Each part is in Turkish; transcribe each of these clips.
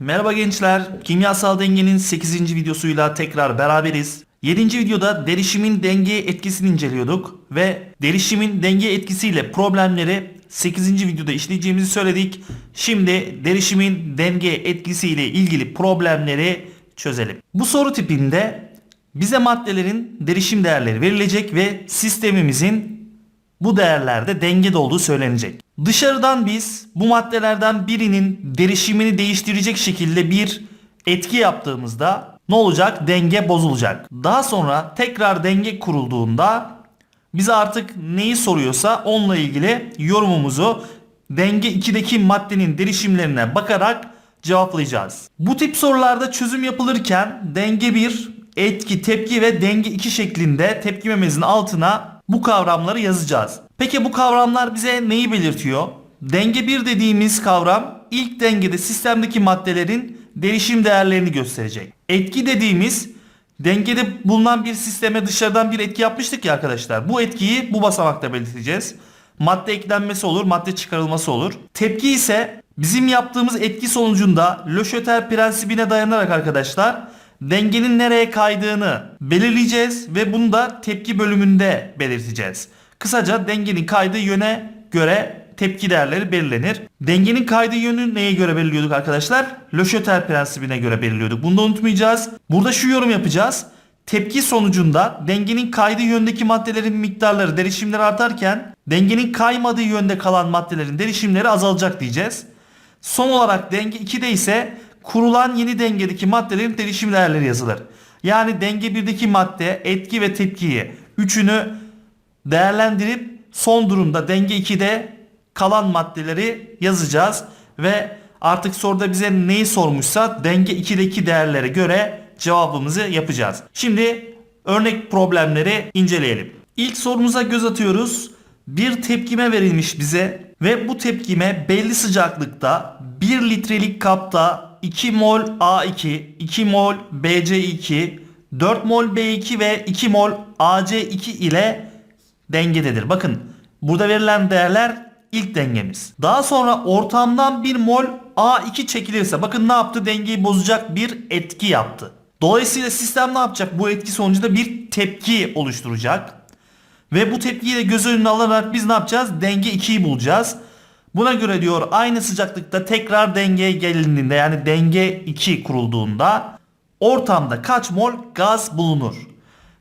Merhaba gençler. Kimyasal dengenin 8. videosuyla tekrar beraberiz. 7. videoda derişimin dengeye etkisini inceliyorduk ve derişimin denge etkisiyle problemleri 8. videoda işleyeceğimizi söyledik. Şimdi derişimin denge etkisiyle ilgili problemleri çözelim. Bu soru tipinde bize maddelerin derişim değerleri verilecek ve sistemimizin bu değerlerde dengede olduğu söylenecek. Dışarıdan biz bu maddelerden birinin derişimini değiştirecek şekilde bir etki yaptığımızda ne olacak? Denge bozulacak. Daha sonra tekrar denge kurulduğunda bize artık neyi soruyorsa onunla ilgili yorumumuzu denge 2'deki maddenin derişimlerine bakarak cevaplayacağız. Bu tip sorularda çözüm yapılırken denge 1, etki, tepki ve denge 2 şeklinde tepkimemizin altına bu kavramları yazacağız. Peki bu kavramlar bize neyi belirtiyor? Denge 1 dediğimiz kavram ilk dengede sistemdeki maddelerin derişim değerlerini gösterecek. Etki dediğimiz dengede bulunan bir sisteme dışarıdan bir etki yapmıştık ya arkadaşlar. Bu etkiyi bu basamakta belirteceğiz. Madde eklenmesi olur, madde çıkarılması olur. Tepki ise bizim yaptığımız etki sonucunda Löşöter prensibine dayanarak arkadaşlar dengenin nereye kaydığını belirleyeceğiz ve bunu da tepki bölümünde belirteceğiz. Kısaca dengenin kaydığı yöne göre tepki değerleri belirlenir. Dengenin kaydığı yönü neye göre belirliyorduk arkadaşlar? Löşöter prensibine göre belirliyorduk. Bunu da unutmayacağız. Burada şu yorum yapacağız. Tepki sonucunda dengenin kaydığı yöndeki maddelerin miktarları, derişimleri artarken dengenin kaymadığı yönde kalan maddelerin derişimleri azalacak diyeceğiz. Son olarak denge 2'de ise kurulan yeni dengedeki maddelerin derişim değerleri yazılır. Yani denge 1'deki madde, etki ve tepkiyi üçünü değerlendirip son durumda denge 2'de kalan maddeleri yazacağız ve artık soruda bize neyi sormuşsa denge 2'deki değerlere göre cevabımızı yapacağız. Şimdi örnek problemleri inceleyelim. İlk sorumuza göz atıyoruz. Bir tepkime verilmiş bize ve bu tepkime belli sıcaklıkta 1 litrelik kapta 2 mol A2, 2 mol BC2, 4 mol B2 ve 2 mol AC2 ile dengededir. Bakın burada verilen değerler ilk dengemiz. Daha sonra ortamdan 1 mol A2 çekilirse bakın ne yaptı? Dengeyi bozacak bir etki yaptı. Dolayısıyla sistem ne yapacak? Bu etki sonucunda bir tepki oluşturacak. Ve bu tepkiyi de göz önüne alarak biz ne yapacağız? Denge 2'yi bulacağız. Buna göre diyor aynı sıcaklıkta tekrar dengeye gelindiğinde yani denge 2 kurulduğunda ortamda kaç mol gaz bulunur?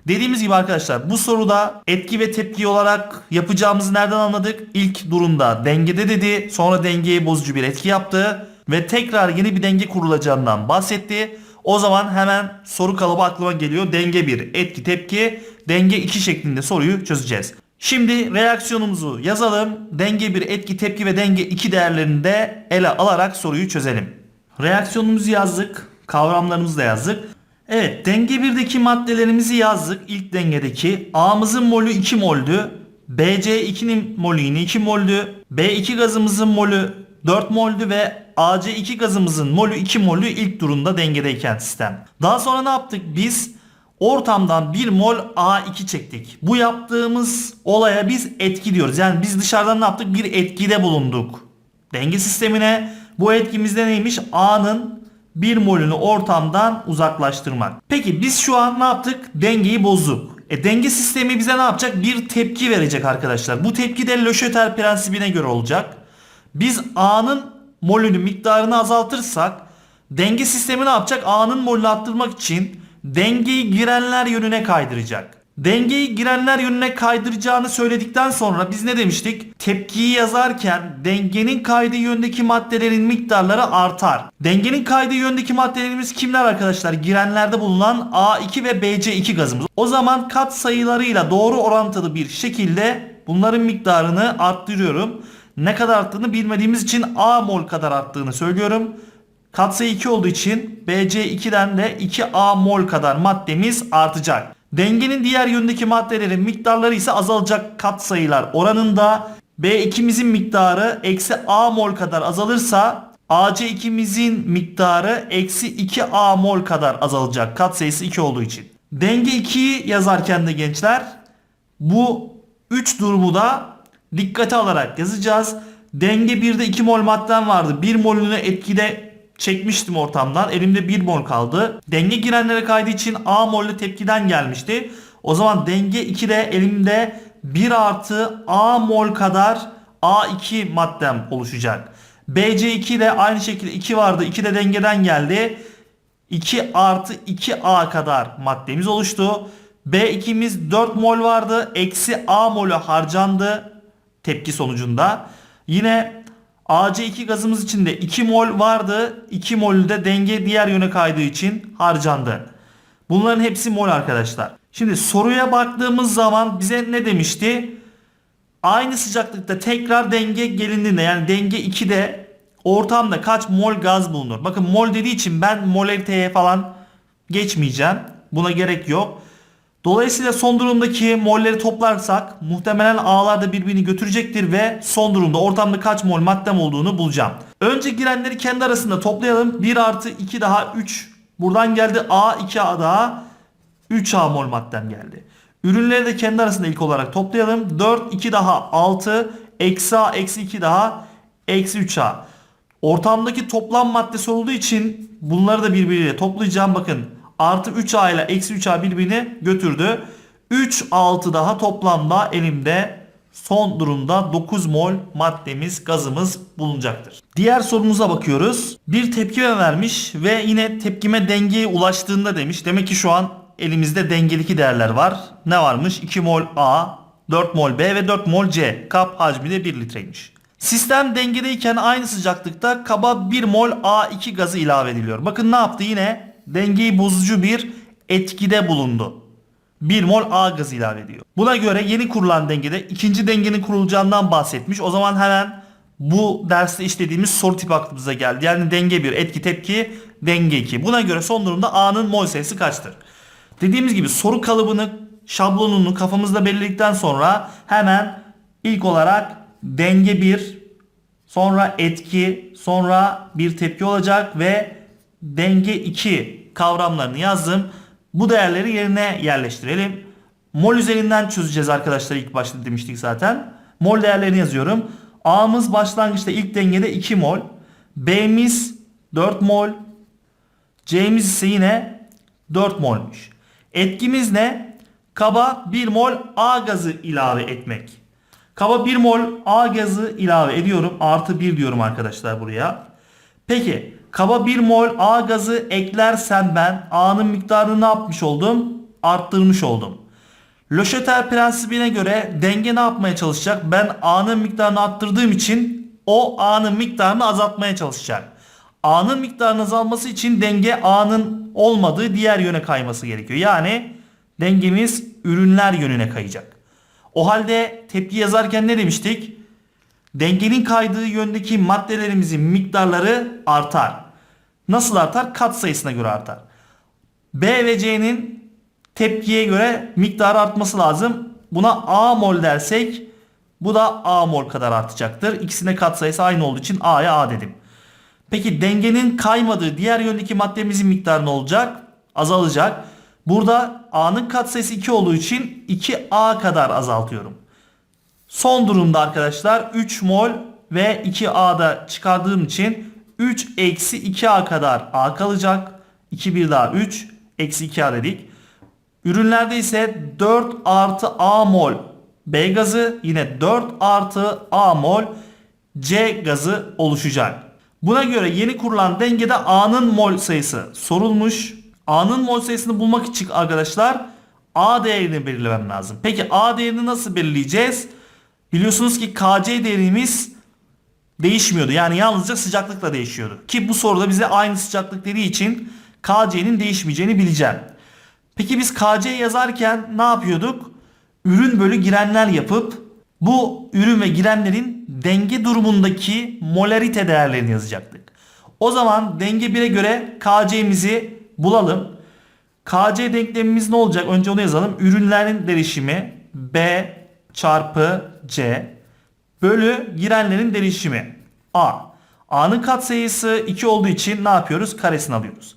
Dediğimiz gibi arkadaşlar bu soruda etki ve tepki olarak yapacağımızı nereden anladık? İlk durumda dengede dedi sonra dengeyi bozucu bir etki yaptı ve tekrar yeni bir denge kurulacağından bahsetti. O zaman hemen soru kalıbı aklıma geliyor. Denge 1 etki tepki denge 2 şeklinde soruyu çözeceğiz. Şimdi reaksiyonumuzu yazalım. Denge 1 etki tepki ve denge 2 değerlerini de ele alarak soruyu çözelim. Reaksiyonumuzu yazdık. Kavramlarımızı da yazdık. Evet denge 1'deki maddelerimizi yazdık. İlk dengedeki A'mızın molü 2 moldü. BC2'nin molü yine 2 moldü. B2 gazımızın molü 4 moldü ve AC2 gazımızın molü 2 molü ilk durumda dengedeyken sistem. Daha sonra ne yaptık? Biz ortamdan 1 mol A2 çektik. Bu yaptığımız olaya biz etki diyoruz. Yani biz dışarıdan ne yaptık? Bir etkide bulunduk. Denge sistemine bu etkimizde neymiş? A'nın 1 molünü ortamdan uzaklaştırmak. Peki biz şu an ne yaptık? Dengeyi bozduk. E denge sistemi bize ne yapacak? Bir tepki verecek arkadaşlar. Bu tepki de Löşöter prensibine göre olacak. Biz A'nın molünü miktarını azaltırsak denge sistemi ne yapacak? A'nın molünü arttırmak için dengeyi girenler yönüne kaydıracak. Dengeyi girenler yönüne kaydıracağını söyledikten sonra biz ne demiştik? Tepkiyi yazarken dengenin kaydığı yöndeki maddelerin miktarları artar. Dengenin kaydığı yöndeki maddelerimiz kimler arkadaşlar? Girenlerde bulunan A2 ve BC2 gazımız. O zaman kat sayılarıyla doğru orantılı bir şekilde bunların miktarını arttırıyorum. Ne kadar arttığını bilmediğimiz için A mol kadar arttığını söylüyorum. Katsayı 2 olduğu için BC2'den de 2A mol kadar maddemiz artacak. Dengenin diğer yöndeki maddelerin miktarları ise azalacak katsayılar oranında. B2'mizin miktarı eksi A mol kadar azalırsa AC2'mizin miktarı eksi 2A mol kadar azalacak katsayısı 2 olduğu için. Denge 2'yi yazarken de gençler bu 3 durumu da dikkate alarak yazacağız. Denge 1'de 2 mol madden vardı. 1 molünü etkide çekmiştim ortamdan. Elimde 1 mol kaldı. Denge girenlere kaydığı için A molle tepkiden gelmişti. O zaman denge 2'de elimde 1 artı A mol kadar A2 maddem oluşacak. BC2 de aynı şekilde 2 vardı. 2 de dengeden geldi. 2 artı 2A kadar maddemiz oluştu. B2'miz 4 mol vardı. Eksi A molü harcandı tepki sonucunda. Yine AC2 gazımız içinde 2 mol vardı. 2 molü de denge diğer yöne kaydığı için harcandı. Bunların hepsi mol arkadaşlar. Şimdi soruya baktığımız zaman bize ne demişti? Aynı sıcaklıkta tekrar denge gelindiğinde yani denge 2'de ortamda kaç mol gaz bulunur? Bakın mol dediği için ben molariteye falan geçmeyeceğim. Buna gerek yok. Dolayısıyla son durumdaki molleri toplarsak muhtemelen A'lar da birbirini götürecektir ve son durumda ortamda kaç mol maddem olduğunu bulacağım. Önce girenleri kendi arasında toplayalım. 1 artı 2 daha 3. Buradan geldi A 2A daha 3A mol maddem geldi. Ürünleri de kendi arasında ilk olarak toplayalım. 4 2 daha 6 eksi A eksi 2 daha eksi 3A. Ortamdaki toplam maddesi olduğu için bunları da birbiriyle toplayacağım. Bakın artı 3A ile eksi 3A birbirini götürdü. 3 6 daha toplamda elimde son durumda 9 mol maddemiz gazımız bulunacaktır. Diğer sorumuza bakıyoruz. Bir tepkime vermiş ve yine tepkime dengeye ulaştığında demiş. Demek ki şu an elimizde dengelik değerler var. Ne varmış? 2 mol A, 4 mol B ve 4 mol C. Kap hacmi de 1 litreymiş. Sistem dengedeyken aynı sıcaklıkta kaba 1 mol A2 gazı ilave ediliyor. Bakın ne yaptı yine? Dengeyi bozucu bir etkide bulundu. 1 mol A gazı ilave ediyor. Buna göre yeni kurulan dengede ikinci dengenin kurulacağından bahsetmiş. O zaman hemen bu derste işlediğimiz soru tipi aklımıza geldi. Yani denge 1, etki tepki, denge 2. Buna göre son durumda A'nın mol sayısı kaçtır? Dediğimiz gibi soru kalıbını, şablonunu kafamızda belirledikten sonra hemen ilk olarak denge 1, sonra etki, sonra bir tepki olacak ve denge 2 kavramlarını yazdım. Bu değerleri yerine yerleştirelim. Mol üzerinden çözeceğiz arkadaşlar ilk başta demiştik zaten. Mol değerlerini yazıyorum. A'mız başlangıçta ilk dengede 2 mol. B'miz 4 mol. C'miz ise yine 4 molmuş. Etkimiz ne? Kaba 1 mol A gazı ilave etmek. Kaba 1 mol A gazı ilave ediyorum. Artı 1 diyorum arkadaşlar buraya. Peki kaba 1 mol A gazı eklersem ben A'nın miktarını ne yapmış oldum? Arttırmış oldum. Löşeter prensibine göre denge ne yapmaya çalışacak? Ben A'nın miktarını arttırdığım için o A'nın miktarını azaltmaya çalışacak. A'nın miktarının azalması için denge A'nın olmadığı diğer yöne kayması gerekiyor. Yani dengemiz ürünler yönüne kayacak. O halde tepki yazarken ne demiştik? Dengenin kaydığı yöndeki maddelerimizin miktarları artar. Nasıl artar? Kat sayısına göre artar. B ve C'nin tepkiye göre miktarı artması lazım. Buna A mol dersek bu da A mol kadar artacaktır. İkisine kat sayısı aynı olduğu için A'ya A dedim. Peki dengenin kaymadığı diğer yöndeki maddemizin miktarı ne olacak? Azalacak. Burada A'nın katsayısı 2 olduğu için 2A kadar azaltıyorum. Son durumda arkadaşlar 3 mol ve 2A'da çıkardığım için 3 eksi 2A kadar A kalacak. 2 bir daha 3 eksi 2A dedik. Ürünlerde ise 4 artı A mol B gazı yine 4 artı A mol C gazı oluşacak. Buna göre yeni kurulan dengede A'nın mol sayısı sorulmuş. A'nın mol sayısını bulmak için arkadaşlar A değerini belirlemem lazım. Peki A değerini nasıl belirleyeceğiz? Biliyorsunuz ki KC değerimiz değişmiyordu. Yani yalnızca sıcaklıkla değişiyordu. Ki bu soruda bize aynı sıcaklık dediği için KC'nin değişmeyeceğini bileceğim. Peki biz KC yazarken ne yapıyorduk? Ürün bölü girenler yapıp bu ürün ve girenlerin denge durumundaki molarite değerlerini yazacaktık. O zaman denge 1'e göre KC'mizi bulalım. KC denklemimiz ne olacak? Önce onu yazalım. Ürünlerin derişimi B çarpı C bölü girenlerin derişimi A. A'nın katsayısı 2 olduğu için ne yapıyoruz? Karesini alıyoruz.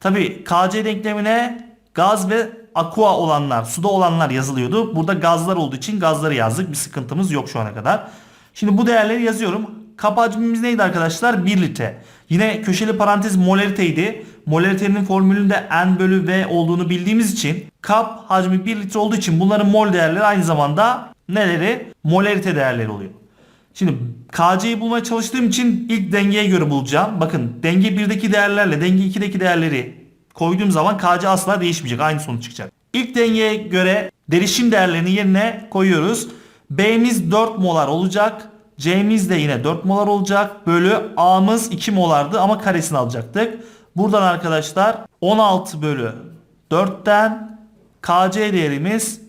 Tabi KC denklemine gaz ve aqua olanlar, suda olanlar yazılıyordu. Burada gazlar olduğu için gazları yazdık. Bir sıkıntımız yok şu ana kadar. Şimdi bu değerleri yazıyorum. kap hacmimiz neydi arkadaşlar? 1 litre. Yine köşeli parantez molariteydi. Molaritenin formülünde N bölü V olduğunu bildiğimiz için kap hacmi 1 litre olduğu için bunların mol değerleri aynı zamanda neleri? Molarite değerleri oluyor. Şimdi KC'yi bulmaya çalıştığım için ilk dengeye göre bulacağım. Bakın denge 1'deki değerlerle denge 2'deki değerleri koyduğum zaman KC asla değişmeyecek. Aynı sonuç çıkacak. İlk dengeye göre derişim değerlerini yerine koyuyoruz. B'miz 4 molar olacak. C'miz de yine 4 molar olacak. Bölü A'mız 2 molardı ama karesini alacaktık. Buradan arkadaşlar 16 bölü 4'ten KC değerimiz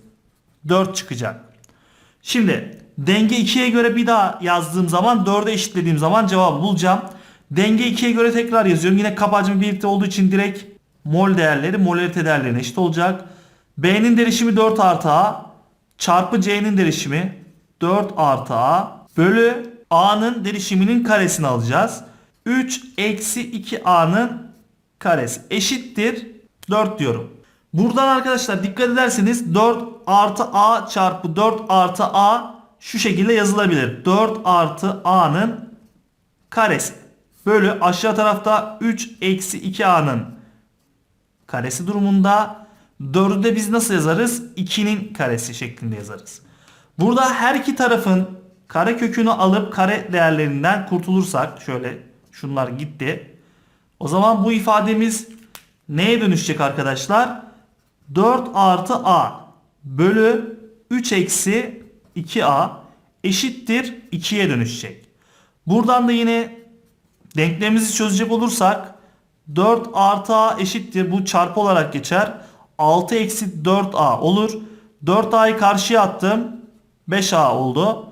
4 çıkacak. Şimdi denge 2'ye göre bir daha yazdığım zaman 4'e eşitlediğim zaman cevabı bulacağım. Denge 2'ye göre tekrar yazıyorum. Yine kap birlikte olduğu için direkt mol değerleri molarite değerlerine eşit olacak. B'nin derişimi 4 artı A çarpı C'nin derişimi 4 artı A bölü A'nın derişiminin karesini alacağız. 3 eksi 2A'nın karesi eşittir 4 diyorum. Buradan arkadaşlar dikkat ederseniz 4 artı A çarpı 4 artı A şu şekilde yazılabilir. 4 artı A'nın karesi. Bölü aşağı tarafta 3 eksi 2A'nın karesi durumunda 4'ü de biz nasıl yazarız? 2'nin karesi şeklinde yazarız. Burada her iki tarafın kare kökünü alıp kare değerlerinden kurtulursak şöyle şunlar gitti. O zaman bu ifademiz neye dönüşecek arkadaşlar? 4 artı A bölü 3 eksi 2A eşittir 2'ye dönüşecek. Buradan da yine denklemimizi çözecek olursak 4 artı A eşittir. Bu çarpı olarak geçer. 6 eksi 4A olur. 4A'yı karşıya attım. 5A oldu.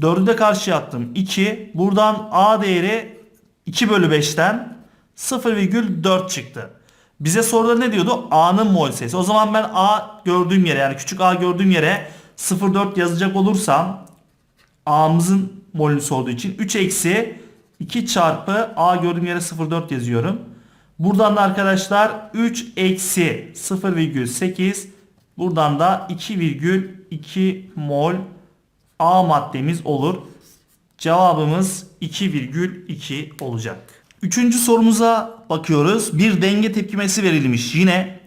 4'ü de karşıya attım. 2. Buradan A değeri 2 bölü 5'ten 0,4 çıktı. Bize soruda ne diyordu? A'nın mol sayısı. O zaman ben A gördüğüm yere yani küçük A gördüğüm yere 0,4 yazacak olursam A'mızın molünüsü olduğu için 3 eksi 2 çarpı A gördüğüm yere 0,4 yazıyorum. Buradan da arkadaşlar 3 eksi 0,8 buradan da 2,2 mol A maddemiz olur. Cevabımız 2,2 olacak. Üçüncü sorumuza bakıyoruz. Bir denge tepkimesi verilmiş. Yine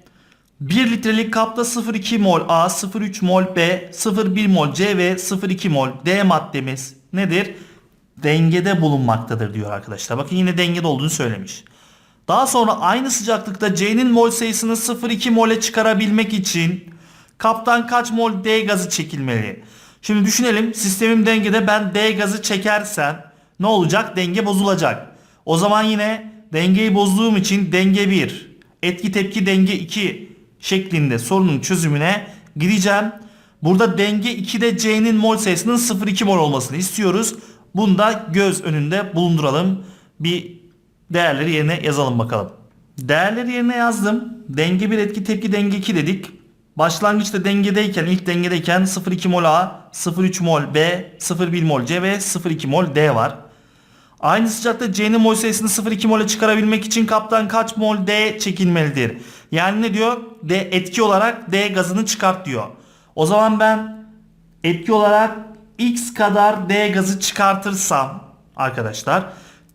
1 litrelik kapta 0,2 mol A, 0,3 mol B, 0,1 mol C ve 0,2 mol D maddemiz nedir? Dengede bulunmaktadır diyor arkadaşlar. Bakın yine dengede olduğunu söylemiş. Daha sonra aynı sıcaklıkta C'nin mol sayısını 0,2 mole çıkarabilmek için kaptan kaç mol D gazı çekilmeli? Şimdi düşünelim sistemim dengede ben D gazı çekersem ne olacak? Denge bozulacak. O zaman yine dengeyi bozduğum için denge 1, etki tepki denge 2 şeklinde sorunun çözümüne gideceğim. Burada denge 2'de C'nin mol sayısının 0,2 mol olmasını istiyoruz. Bunu da göz önünde bulunduralım. Bir değerleri yerine yazalım bakalım. Değerleri yerine yazdım. Denge 1 etki tepki denge 2 dedik. Başlangıçta dengedeyken ilk dengedeyken 0,2 mol A, 0,3 mol B, 0,1 mol C ve 0,2 mol D var. Aynı sıcakta C'nin mol sayısını 0,2 mole çıkarabilmek için kaptan kaç mol D çekilmelidir? Yani ne diyor? D etki olarak D gazını çıkart diyor. O zaman ben etki olarak X kadar D gazı çıkartırsam arkadaşlar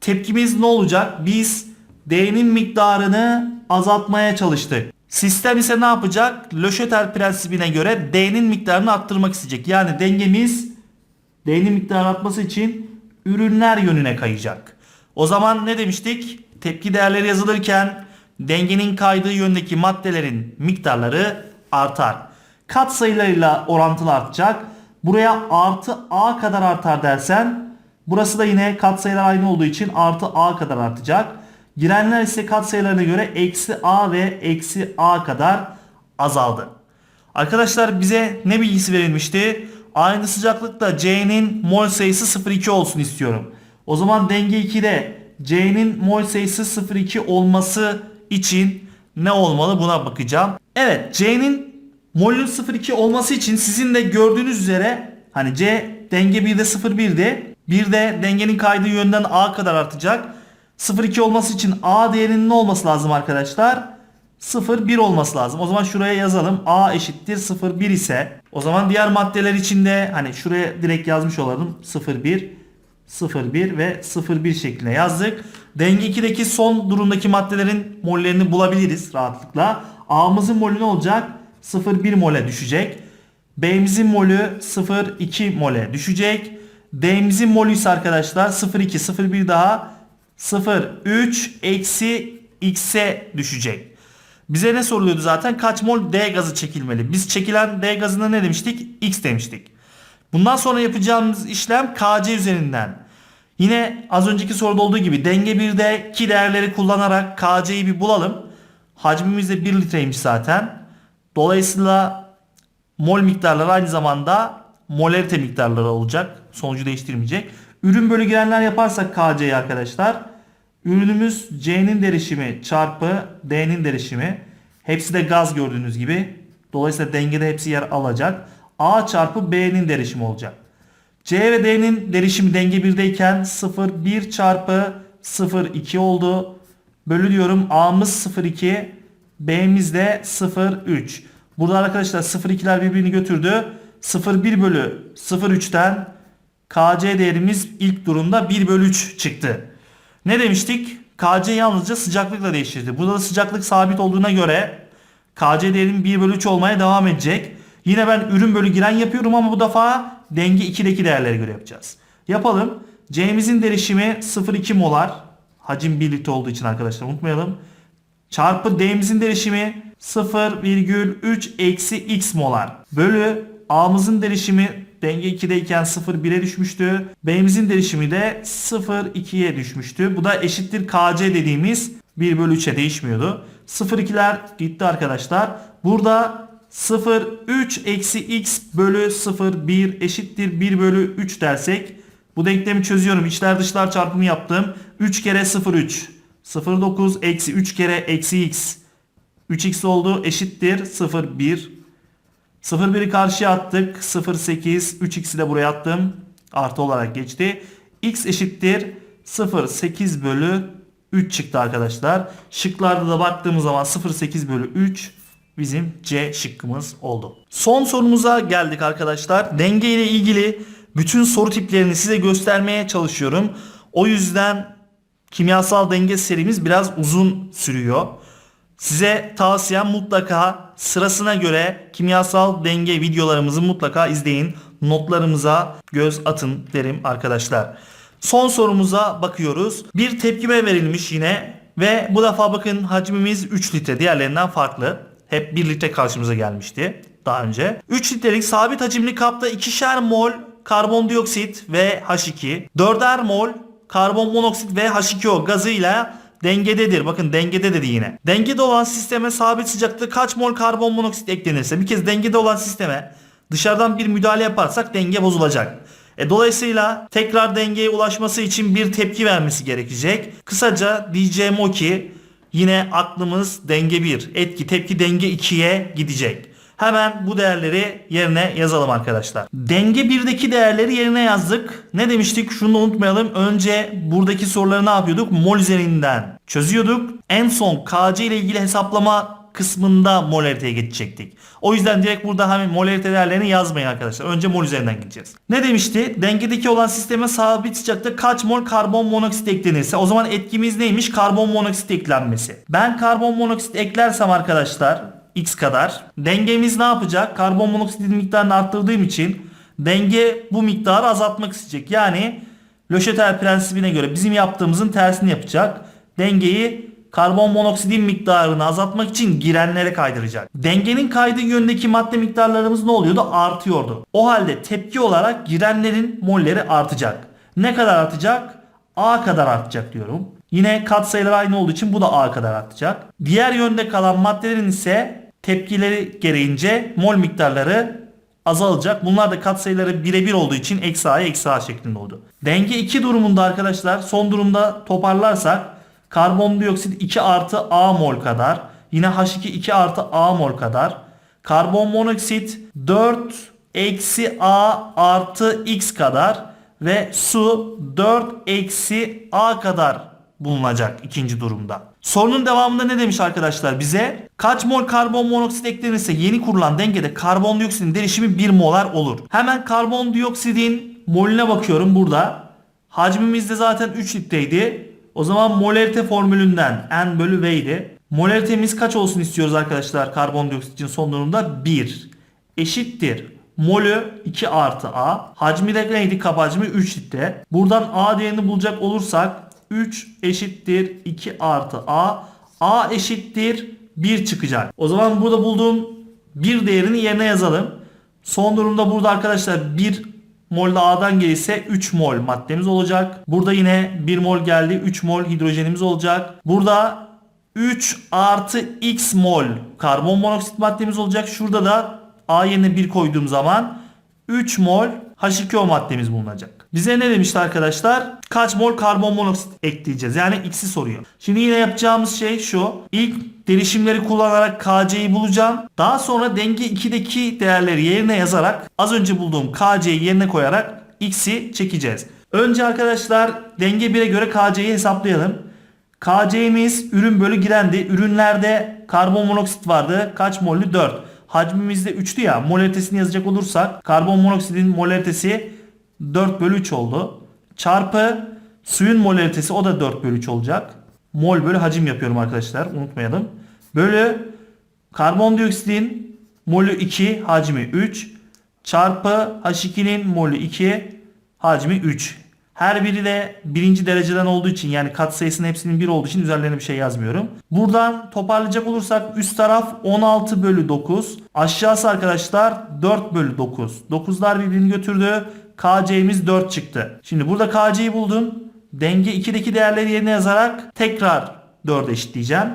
tepkimiz ne olacak? Biz D'nin miktarını azaltmaya çalıştık. Sistem ise ne yapacak? Löşeter prensibine göre D'nin miktarını arttırmak isteyecek. Yani dengemiz D'nin miktarını artması için ürünler yönüne kayacak. O zaman ne demiştik? Tepki değerleri yazılırken dengenin kaydığı yöndeki maddelerin miktarları artar. Kat sayılarıyla orantılı artacak. Buraya artı A kadar artar dersen burası da yine kat sayılar aynı olduğu için artı A kadar artacak. Girenler ise kat sayılarına göre eksi A ve eksi A kadar azaldı. Arkadaşlar bize ne bilgisi verilmişti? Aynı sıcaklıkta C'nin mol sayısı 0,2 olsun istiyorum. O zaman denge 2'de C'nin mol sayısı 0,2 olması için ne olmalı buna bakacağım. Evet C'nin molün 0,2 olması için sizin de gördüğünüz üzere hani C denge 1'de 0,1'di. Bir de dengenin kaydığı yönden A kadar artacak. 0,2 olması için A değerinin ne olması lazım arkadaşlar? 0,1 olması lazım. O zaman şuraya yazalım. A eşittir 0,1 ise o zaman diğer maddeler içinde hani şuraya direkt yazmış olalım 0,1. 0,1 ve 0,1 şeklinde yazdık. Denge 2'deki son durumdaki maddelerin mollerini bulabiliriz rahatlıkla. A'mızın molü ne olacak? 0,1 mole düşecek. B'mizin molü 0,2 mole düşecek. D'mizin molü ise arkadaşlar 0,2 0,1 daha 0,3 eksi x'e düşecek. Bize ne soruluyordu zaten? Kaç mol D gazı çekilmeli? Biz çekilen D gazına ne demiştik? X demiştik. Bundan sonra yapacağımız işlem KC üzerinden. Yine az önceki soruda olduğu gibi denge 1'deki değerleri kullanarak KC'yi bir bulalım. Hacmimiz de 1 litreymiş zaten. Dolayısıyla mol miktarları aynı zamanda molarite miktarları olacak. Sonucu değiştirmeyecek. Ürün bölü girenler yaparsak KC'yi arkadaşlar. Ürünümüz C'nin derişimi çarpı D'nin derişimi. Hepsi de gaz gördüğünüz gibi. Dolayısıyla dengede hepsi yer alacak. A çarpı B'nin derişimi olacak. C ve D'nin derişimi denge 1'deyken 0,1 çarpı 0,2 oldu. Bölü diyorum A'mız 0,2 B'miz de 0,3. Burada arkadaşlar 0,2'ler birbirini götürdü. 0,1 bölü 0,3'ten KC değerimiz ilk durumda 1 bölü 3 çıktı. Ne demiştik? KC yalnızca sıcaklıkla değişirdi. Burada da sıcaklık sabit olduğuna göre KC değerim 1 bölü 3 olmaya devam edecek. Yine ben ürün bölü giren yapıyorum ama bu defa denge 2'deki değerlere göre yapacağız. Yapalım. C'mizin derişimi 0,2 molar. Hacim 1 litre olduğu için arkadaşlar unutmayalım. Çarpı D'mizin derişimi 0,3 eksi x molar. Bölü A'mızın derişimi denge 2'deyken 0,1'e düşmüştü. B'mizin derişimi de 0,2'ye düşmüştü. Bu da eşittir KC dediğimiz 1 bölü 3'e değişmiyordu. 0,2'ler gitti arkadaşlar. Burada 0,3 eksi x bölü 0,1 eşittir 1 bölü 3 dersek bu denklemi çözüyorum. İçler dışlar çarpımı yaptım. 3 kere 0,3 0,9 eksi 3 kere eksi x 3x oldu eşittir 0,1 0,1'i karşıya attık 0,8 3x'i de buraya attım artı olarak geçti. x eşittir 0,8 bölü 3 çıktı arkadaşlar. Şıklarda da baktığımız zaman 0,8 bölü 3 bizim C şıkkımız oldu. Son sorumuza geldik arkadaşlar. Denge ile ilgili bütün soru tiplerini size göstermeye çalışıyorum. O yüzden kimyasal denge serimiz biraz uzun sürüyor. Size tavsiyem mutlaka sırasına göre kimyasal denge videolarımızı mutlaka izleyin. Notlarımıza göz atın derim arkadaşlar. Son sorumuza bakıyoruz. Bir tepkime verilmiş yine ve bu defa bakın hacmimiz 3 litre diğerlerinden farklı. Hep 1 litre karşımıza gelmişti daha önce. 3 litrelik sabit hacimli kapta 2'şer mol karbondioksit ve H2, 4'er mol karbon monoksit ve H2O gazıyla dengededir. Bakın dengede dedi yine. Dengede olan sisteme sabit sıcaklıkta kaç mol karbon monoksit eklenirse bir kez dengede olan sisteme dışarıdan bir müdahale yaparsak denge bozulacak. E, dolayısıyla tekrar dengeye ulaşması için bir tepki vermesi gerekecek. Kısaca diyeceğim o ki yine aklımız denge 1, etki tepki denge 2'ye gidecek. Hemen bu değerleri yerine yazalım arkadaşlar. Denge 1'deki değerleri yerine yazdık. Ne demiştik? Şunu da unutmayalım. Önce buradaki soruları ne yapıyorduk? Mol üzerinden çözüyorduk. En son KC ile ilgili hesaplama kısmında molariteye geçecektik. O yüzden direkt burada hemen molarite değerlerini yazmayın arkadaşlar. Önce mol üzerinden gideceğiz. Ne demişti? Dengedeki olan sisteme sabit sıcaklıkta kaç mol karbon monoksit eklenirse o zaman etkimiz neymiş? Karbon monoksit eklenmesi. Ben karbon monoksit eklersem arkadaşlar x kadar. Dengemiz ne yapacak? Karbon monoksitin miktarını arttırdığım için denge bu miktarı azaltmak isteyecek. Yani Löşeter prensibine göre bizim yaptığımızın tersini yapacak. Dengeyi karbon monoksidin miktarını azaltmak için girenlere kaydıracak. Dengenin kaydığı yöndeki madde miktarlarımız ne oluyordu? Artıyordu. O halde tepki olarak girenlerin molleri artacak. Ne kadar artacak? A kadar artacak diyorum. Yine katsayılar aynı olduğu için bu da A kadar artacak. Diğer yönde kalan maddelerin ise tepkileri gereğince mol miktarları azalacak. Bunlar da katsayıları birebir olduğu için eksi A'ya eksi A şeklinde oldu. Denge 2 durumunda arkadaşlar son durumda toparlarsak karbondioksit 2 artı A mol kadar. Yine H2 2 artı A mol kadar. Karbon monoksit 4 eksi A artı X kadar. Ve su 4 eksi A kadar bulunacak ikinci durumda. Sorunun devamında ne demiş arkadaşlar bize? Kaç mol karbon monoksit eklenirse yeni kurulan dengede karbondioksitin derişimi 1 molar olur. Hemen karbondioksidin molüne bakıyorum burada. Hacmimiz de zaten 3 litreydi. O zaman molarite formülünden N bölü V'ydi. Molaritemiz kaç olsun istiyoruz arkadaşlar karbondioksit için son durumda? 1 eşittir. Molü 2 artı A. Hacmi de neydi? Kap hacmi 3 litre. Buradan A değerini bulacak olursak 3 eşittir 2 artı A. A eşittir 1 çıkacak. O zaman burada bulduğum bir değerini yerine yazalım. Son durumda burada arkadaşlar 1 mol da A'dan gelirse 3 mol maddemiz olacak. Burada yine 1 mol geldi 3 mol hidrojenimiz olacak. Burada 3 artı x mol karbon monoksit maddemiz olacak. Şurada da A yerine 1 koyduğum zaman 3 mol H2O maddemiz bulunacak. Bize ne demişti arkadaşlar? Kaç mol karbon monoksit ekleyeceğiz? Yani x'i soruyor. Şimdi yine yapacağımız şey şu. İlk derişimleri kullanarak KC'yi bulacağım. Daha sonra denge 2'deki değerleri yerine yazarak az önce bulduğum KC'yi yerine koyarak x'i çekeceğiz. Önce arkadaşlar denge 1'e göre KC'yi hesaplayalım. KC'miz ürün bölü girendi. Ürünlerde karbon monoksit vardı. Kaç mollü? 4. Hacmimizde 3'tü ya. Molaritesini yazacak olursak karbon monoksidin molaritesi 4 bölü 3 oldu. Çarpı suyun molaritesi o da 4 bölü 3 olacak. Mol bölü hacim yapıyorum arkadaşlar. Unutmayalım. Bölü karbondioksitin molü 2 hacmi 3 çarpı H2'nin molü 2 hacmi 3. Her biri de birinci dereceden olduğu için yani katsayısının hepsinin 1 olduğu için üzerlerine bir şey yazmıyorum. Buradan toparlayacak olursak üst taraf 16 bölü 9. Aşağısı arkadaşlar 4 bölü 9. 9'lar birbirini götürdü. KC'miz 4 çıktı. Şimdi burada KC'yi buldum. Denge 2'deki değerleri yerine yazarak tekrar 4'e eşitleyeceğim.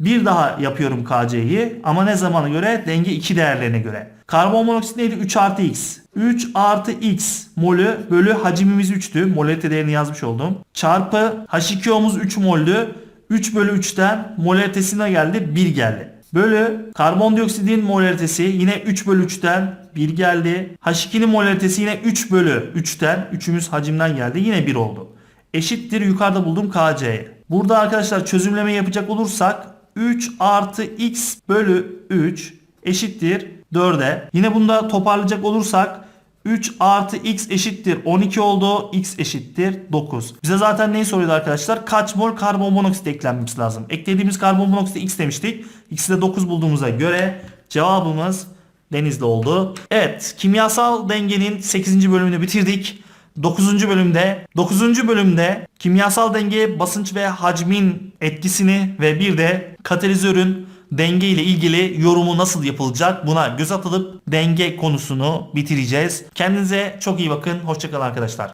Bir daha yapıyorum KC'yi ama ne zamana göre? Denge 2 değerlerine göre. Karbon monoksit neydi? 3 artı x. 3 artı x molü bölü hacimimiz 3'tü. Molarite değerini yazmış oldum. Çarpı H2O'muz 3 moldü. 3 bölü 3'ten molaritesine geldi 1 geldi. Bölü karbondioksidin molaritesi yine 3 bölü 3'ten 1 geldi. H2'nin molaritesi yine 3 bölü 3'ten 3'ümüz hacimden geldi yine 1 oldu. Eşittir yukarıda bulduğum KC'ye. Burada arkadaşlar çözümleme yapacak olursak 3 artı x bölü 3 eşittir 4'e. Yine bunda toparlayacak olursak 3 artı x eşittir 12 oldu. x eşittir 9. Bize zaten neyi soruyordu arkadaşlar? Kaç mol karbon monoksit eklenmesi lazım? Eklediğimiz karbon monoksit x demiştik. x'i de 9 bulduğumuza göre cevabımız denizde oldu. Evet kimyasal dengenin 8. bölümünü bitirdik. 9. bölümde 9. bölümde kimyasal denge basınç ve hacmin etkisini ve bir de katalizörün denge ile ilgili yorumu nasıl yapılacak buna göz atılıp denge konusunu bitireceğiz. Kendinize çok iyi bakın. Hoşçakalın arkadaşlar.